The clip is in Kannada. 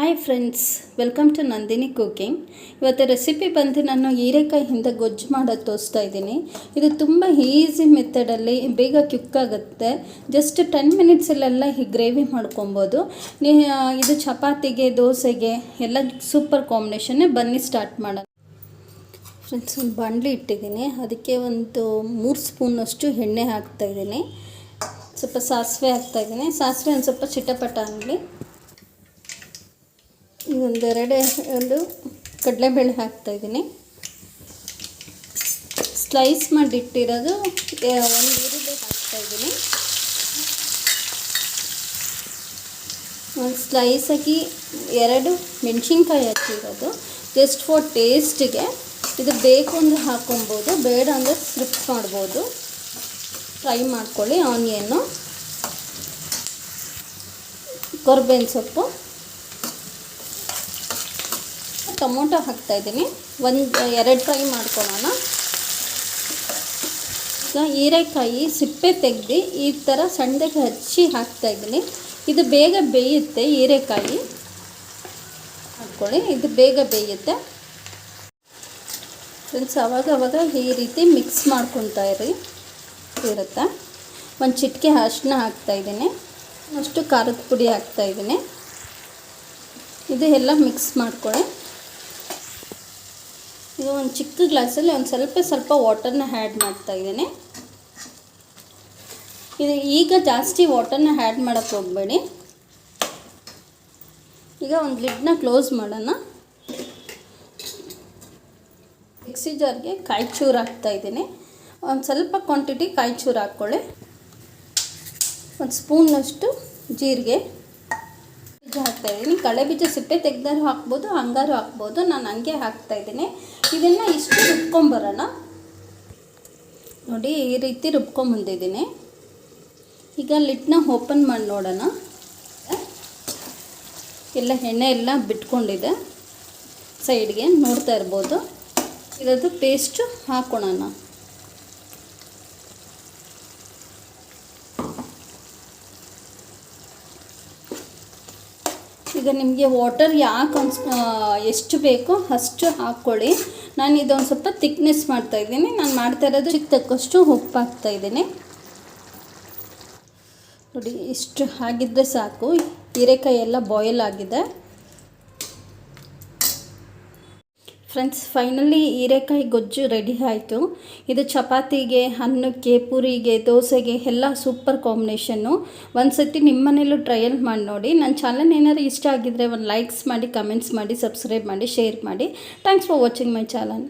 Hi friends welcome to Nandini cooking ಇವತ್ತು ರೆಸಿಪಿ ಬಂದು ನಾನು ಹೀರೆಕಾಯಿಯಿಂದ ಗೊಜ್ಜು ಮಾಡೋದು ತೋರಿಸ್ತಾ ಇದ್ದೀನಿ. ಇದು ತುಂಬ ಈಸಿ ಮೆಥಡಲ್ಲಿ ಬೇಗ ಕ್ಯುಕ್ ಆಗುತ್ತೆ. ಜಸ್ಟ್ ಟೆನ್ ಮಿನಿಟ್ಸಲ್ಲೆಲ್ಲ ಈ ಗ್ರೇವಿ ಮಾಡ್ಕೊಬೋದು. ನೀ ಇದು ಚಪಾತಿಗೆ, ದೋಸೆಗೆ ಎಲ್ಲ ಸೂಪರ್ ಕಾಂಬಿನೇಷನ್ನೇ ಬನ್ನಿ ಸ್ಟಾರ್ಟ್ ಮಾಡೋಣ. ಫ್ರೆಂಡ್ಸ್ ಒಂದು ಬಾಣಲಿ ಇಟ್ಟಿದ್ದೀನಿ. ಅದಕ್ಕೆ ಒಂದು ಮೂರು ಸ್ಪೂನಷ್ಟು ಎಣ್ಣೆ ಹಾಕ್ತಾಯಿದ್ದೀನಿ ಸ್ವಲ್ಪ ಸಾಸಿವೆ ಹಾಕ್ತಾಯಿದ್ದೀನಿ ಸಾಸಿವೆ ಒಂದು ಸ್ವಲ್ಪ ಚಿಟಪಟ ಆಗಲಿ ಒಂದೆರಡು ಒಂದು ಕಡಲೆಬೇಳೆ ಹಾಕ್ತಾಯಿದ್ದೀನಿ ಸ್ಲೈಸ್ ಮಾಡಿಟ್ಟಿರೋದು ಒಂದು ಈರುಳ್ಳಿ ಹಾಕ್ತಾಯಿದ್ದೀನಿ ಒಂದು ಸ್ಲೈಸಾಗಿ ಎರಡು ಮೆಣಸಿನ್ಕಾಯಿ ಹಾಕಿರೋದು ಜಸ್ಟ್ ಫಾರ್ ಟೇಸ್ಟಿಗೆ ಇದು ಬೇಕು ಅಂದರೆ ಹಾಕೊಬೋದು, ಬೇಡ ಅಂದರೆ ಸ್ಲಿಪ್ ಮಾಡ್ಬೋದು. ಫ್ರೈ ಮಾಡ್ಕೊಳ್ಳಿ ಆನಿಯನ್ನು ಕೊರ್ಬೇನ್ ಸೊಪ್ಪು. ಟೊಮೊಟೊ ಹಾಕ್ತಾಯಿದ್ದೀನಿ ಒಂದು, ಎರಡು ಫ್ರೈ ಮಾಡ್ಕೊಳ್ಳೋಣ ಈಗ ಹೀರೆಕಾಯಿ ಸಿಪ್ಪೆ ತೆಗೆದು ಈ ಥರ ಸಣ್ಣಗೆ ಹಚ್ಚಿ ಹಾಕ್ತಾಯಿದ್ದೀನಿ ಇದು ಬೇಗ ಬೇಯುತ್ತೆ ಹೀರೆಕಾಯಿ. ಹಾಕ್ಕೊಳ್ಳಿ ಇದು ಬೇಗ ಬೇಯುತ್ತೆ. ಫ್ರೆಂಡ್ಸ್, ಅವಾಗ ಅವಾಗ ಈ ರೀತಿ ಮಿಕ್ಸ್ ಮಾಡ್ಕೊತಾ ಇರಿ. ಇರುತ್ತೆ? ಒಂದು ಚಿಟಿಕೆ ಅರಿಶಿನ ಹಾಕ್ತಾಯಿದ್ದೀನಿ ಅಷ್ಟು ಖಾರದ ಪುಡಿ ಹಾಕ್ತಾಯಿದ್ದೀನಿ ಇದು ಎಲ್ಲ ಮಿಕ್ಸ್ ಮಾಡ್ಕೊಳ್ಳಿ. ಒಂದು ಚಿಕ್ಕ ಗ್ಲಾಸಲ್ಲಿ ಒಂದು ಸ್ವಲ್ಪ ಸ್ವಲ್ಪ ವಾಟರ್ನ ಆ್ಯಡ್ ಇದ್ದೇನೆ. ಇದು ಈಗ ಜಾಸ್ತಿ ವಾಟರ್ನ ಆ್ಯಡ್ ಮಾಡೋಕ್ಕೆ ಹೋಗಬೇಡಿ. ಈಗ ಒಂದು ಲಿಡ್ನ ಕ್ಲೋಸ್ ಮಾಡೋಣ. ಮಿಕ್ಸಿ ಜಾರ್ಗೆ ಕಾಯಿ ಚೂರು ಹಾಕ್ತಾ ಇದ್ದೀನಿ. ಒಂದು ಸ್ವಲ್ಪ ಕ್ವಾಂಟಿಟಿ ಕಾಯಿ ಚೂರು ಹಾಕ್ಕೊಳ್ಳಿ. ಒಂದು ಸ್ಪೂನಷ್ಟು ಜೀರಿಗೆ. ಬೀಜ ಹಾಕ್ತಾಯಿದ್ದೀನಿ ಕಳೆ ಬೀಜ ಸಿಪ್ಪೆ ತೆಗ್ದಾರು ಹಾಕ್ಬೋದು, ಹಂಗಾರು ಹಾಕ್ಬೋದು. ನಾನು ಹಂಗೆ ಹಾಕ್ತಾಯಿದ್ದೀನಿ ಇದನ್ನು ಇಷ್ಟು ರುಬ್ಕೊಂಬರೋಣ. ನೋಡಿ, ಈ ರೀತಿ ರುಬ್ಕೊಂಬಂದಿದ್ದೀನಿ. ಈಗ ಲಿಟ್ನ ಓಪನ್ ಮಾಡಿ ನೋಡೋಣ. ಎಲ್ಲ ಎಣ್ಣೆ ಎಲ್ಲ ಬಿಟ್ಕೊಂಡಿದೆ. ಸೈಡ್ಗೆ ನೋಡ್ತಾ ಇರ್ಬೋದು. ಇದರದ್ದು ಪೇಸ್ಟು ಹಾಕೋಣ ಈಗ ನಿಮಗೆ ವಾಟರ್ ಯಾಕೆ ಅನ್ಸ್ ಎಷ್ಟು ಬೇಕೋ ಅಷ್ಟು ಹಾಕ್ಕೊಳ್ಳಿ. ನಾನು ಇದೊಂದು ಸ್ವಲ್ಪ ತಿಕ್ನೆಸ್ ಮಾಡ್ತಾಯಿದ್ದೀನಿ ನಾನು ಮಾಡ್ತಾ ಇರೋದು ತಕ್ಕಷ್ಟು ಉಪ್ಪು ಹಾಕ್ತಾಯಿದ್ದೀನಿ ನೋಡಿ, ಇಷ್ಟು ಹಾಗಿದ್ದರೆ ಸಾಕು. ಹೀರೆಕಾಯಿ ಎಲ್ಲ ಬಾಯ್ಲ್ ಆಗಿದೆ. ಫ್ರೆಂಡ್ಸ್ ಫೈನಲಿ ಹೀರೆಕಾಯಿ ಗೊಜ್ಜು ರೆಡಿ ಆಯಿತು. ಇದು ಚಪಾತಿಗೆ, ಅನ್ನಕ್ಕೆ, ಪೂರಿಗೆ, ದೋಸೆಗೆ ಎಲ್ಲ ಸೂಪರ್ ಕಾಂಬಿನೇಷನ್ನು ಒಂದು ಸತಿ ನಿಮ್ಮ ಮನೇಲೂ ಟ್ರಯಲ್ ಮಾಡಿ ನೋಡಿ. ನನ್ನ ಚಾನಲ್ ಏನಾದ್ರು ಇಷ್ಟ ಆಗಿದ್ದರೆ ಒಂದು ಲೈಕ್ಸ್ ಮಾಡಿ ಕಮೆಂಟ್ಸ್ ಮಾಡಿ ಸಬ್ಸ್ಕ್ರೈಬ್ ಮಾಡಿ ಶೇರ್ ಮಾಡಿ. Thanks for watching my channel